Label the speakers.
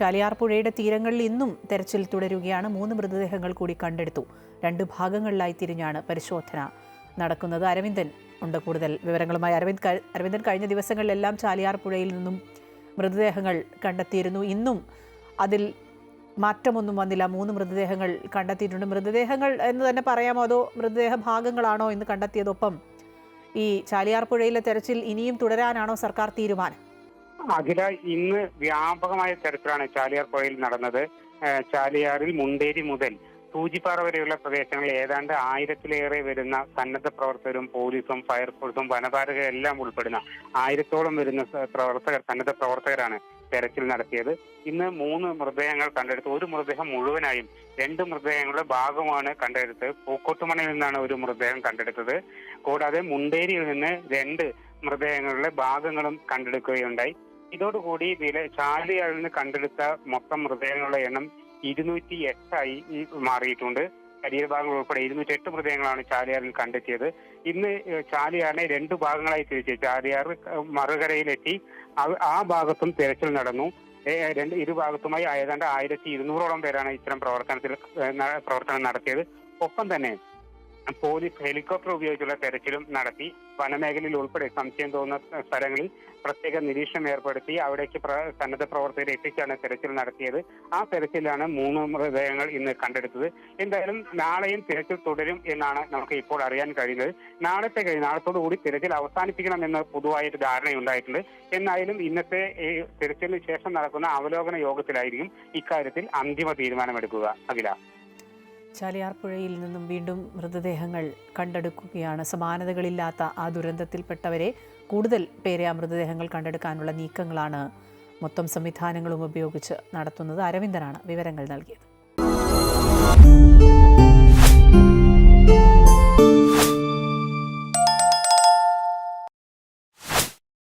Speaker 1: ചാലിയാർ പുഴയുടെ തീരങ്ങളിൽ ഇന്നും തെരച്ചിൽ തുടരുകയാണ്. മൂന്ന് മൃതദേഹങ്ങൾ കൂടി കണ്ടെടുത്തു. രണ്ട് ഭാഗങ്ങളിലായി തിരിഞ്ഞാണ് പരിശോധന നടക്കുന്നത്. അരവിന്ദൻ ഉണ്ട് കൂടുതൽ വിവരങ്ങളുമായി. അരവിന്ദ് അരവിന്ദൻ കഴിഞ്ഞ ദിവസങ്ങളിലെല്ലാം ചാലിയാർ പുഴയിൽ നിന്നും മൃതദേഹങ്ങൾ കണ്ടെത്തിയിരുന്നു. ഇന്നും അതിൽ മാറ്റമൊന്നും വന്നില്ല. മൂന്ന് മൃതദേഹങ്ങൾ കണ്ടെത്തിയിട്ടുണ്ട്. മൃതദേഹങ്ങൾ എന്ന് തന്നെ പറയാമോ? അതോ മൃതദേഹ ഭാഗങ്ങളാണോ എന്ന് കണ്ടെത്തിയതൊപ്പം ഈ ചാലിയാർ പുഴയിലെ തെരച്ചിൽ ഇനിയും തുടരാനാണോ സർക്കാർ തീരുമാനം?
Speaker 2: അഖില ഇന്ന് വ്യാപകമായ തിരച്ചിലാണ് ചാലിയാർ പുഴയിൽ നടന്നത്. ചാലിയാറിൽ മുണ്ടേരി മുതൽ സൂചിപ്പാറ വരെയുള്ള പ്രദേശങ്ങളിൽ ഏതാണ്ട് ആയിരത്തിലേറെ വരുന്ന സന്നദ്ധ പ്രവർത്തകരും പോലീസും ഫയർഫോഴ്സും വനപാലകരും എല്ലാം ഉൾപ്പെടുന്ന ആയിരത്തോളം വരുന്ന പ്രവർത്തകർ സന്നദ്ധ പ്രവർത്തകരാണ് തെരച്ചിൽ നടത്തിയത്. ഇന്ന് മൂന്ന് മൃതദേഹങ്ങൾ കണ്ടെടുത്തു ഒരു മൃതദേഹം മുഴുവനായും രണ്ട് മൃതദേഹങ്ങളുടെ ഭാഗമാണ് കണ്ടെടുത്തത് പൂക്കോട്ടുമണയിൽ നിന്നാണ് ഒരു മൃതദേഹം കണ്ടെടുത്തത്. കൂടാതെ മുണ്ടേരിയിൽ നിന്ന് രണ്ട് മൃതദേഹങ്ങളുടെ ഭാഗങ്ങളും കണ്ടെടുക്കുകയുണ്ടായി. ഇതോടുകൂടി വില ചാലിയാളിന് കണ്ടെടുത്ത മൊത്തം മൃതദേഹങ്ങളുടെ എണ്ണം ഇരുന്നൂറ്റി എട്ടായി മാറിയിട്ടുണ്ട്. ശരീരഭാഗങ്ങൾ ഉൾപ്പെടെ ഇരുന്നൂറ്റി എട്ട് മൃതദേഹങ്ങളാണ് ചാലിയാറിൽ കണ്ടെത്തിയത്. ഇന്ന് ചാലിയാറിനെ രണ്ട് ഭാഗങ്ങളായി തിരിച്ചു. ചാലിയാർ മറുകരയിലെത്തി. ആ ഭാഗത്തും തിരച്ചിൽ നടന്നു. രണ്ട് ഇരുഭാഗത്തുമായി ഏതാണ്ട് ആയിരത്തി ഇരുന്നൂറോളം പേരാണ് ഇത്തരം പ്രവർത്തനത്തിൽ പ്രവർത്തനം നടത്തിയത്. ഒപ്പം തന്നെ പോലീസ് ഹെലികോപ്റ്റർ ഉപയോഗിച്ചുള്ള തെരച്ചിലും നടത്തി വനമേഖലയിൽ ഉൾപ്പെടെ സംശയം തോന്നുന്ന സ്ഥലങ്ങളിൽ പ്രത്യേക നിരീക്ഷണം ഏർപ്പെടുത്തി അവിടേക്ക് സന്നദ്ധ പ്രവർത്തകരെ എത്തിച്ചാണ് തെരച്ചിൽ നടത്തിയത്. ആ തെരച്ചിലാണ് മൂന്ന് മൃതദേഹങ്ങൾ ഇന്ന് കണ്ടെടുത്തത്. എന്തായാലും നാളെയും തിരച്ചിൽ തുടരും എന്നാണ് നമുക്ക് ഇപ്പോൾ അറിയാൻ കഴിയുന്നത്. നാളത്തെ കഴിഞ്ഞ് നാളത്തോടു കൂടി തിരച്ചിൽ അവസാനിപ്പിക്കണം എന്ന് പൊതുവായൊരു ധാരണയുണ്ടായിട്ടുണ്ട്. എന്നായാലും ഇന്നത്തെ ഈ തിരച്ചിലിന് ശേഷം നടക്കുന്ന അവലോകന യോഗത്തിലായിരിക്കും ഇക്കാര്യത്തിൽ അന്തിമ തീരുമാനമെടുക്കുക. അഖില.
Speaker 1: ചാലിയാർ പുഴയിൽ നിന്നും വീണ്ടും മൃതദേഹങ്ങൾ കണ്ടെടുക്കുകയാണ്. സമാനതകളില്ലാത്ത ആ ദുരന്തത്തിൽപ്പെട്ടവരെ കൂടുതൽ പേരെ ആ മൃതദേഹങ്ങൾ കണ്ടെടുക്കാനുള്ള നീക്കങ്ങളാണ് മൊത്തം സംവിധാനങ്ങളും ഉപയോഗിച്ച് നടത്തുന്നത്. അരവിന്ദനാണ് വിവരങ്ങൾ നൽകിയത്.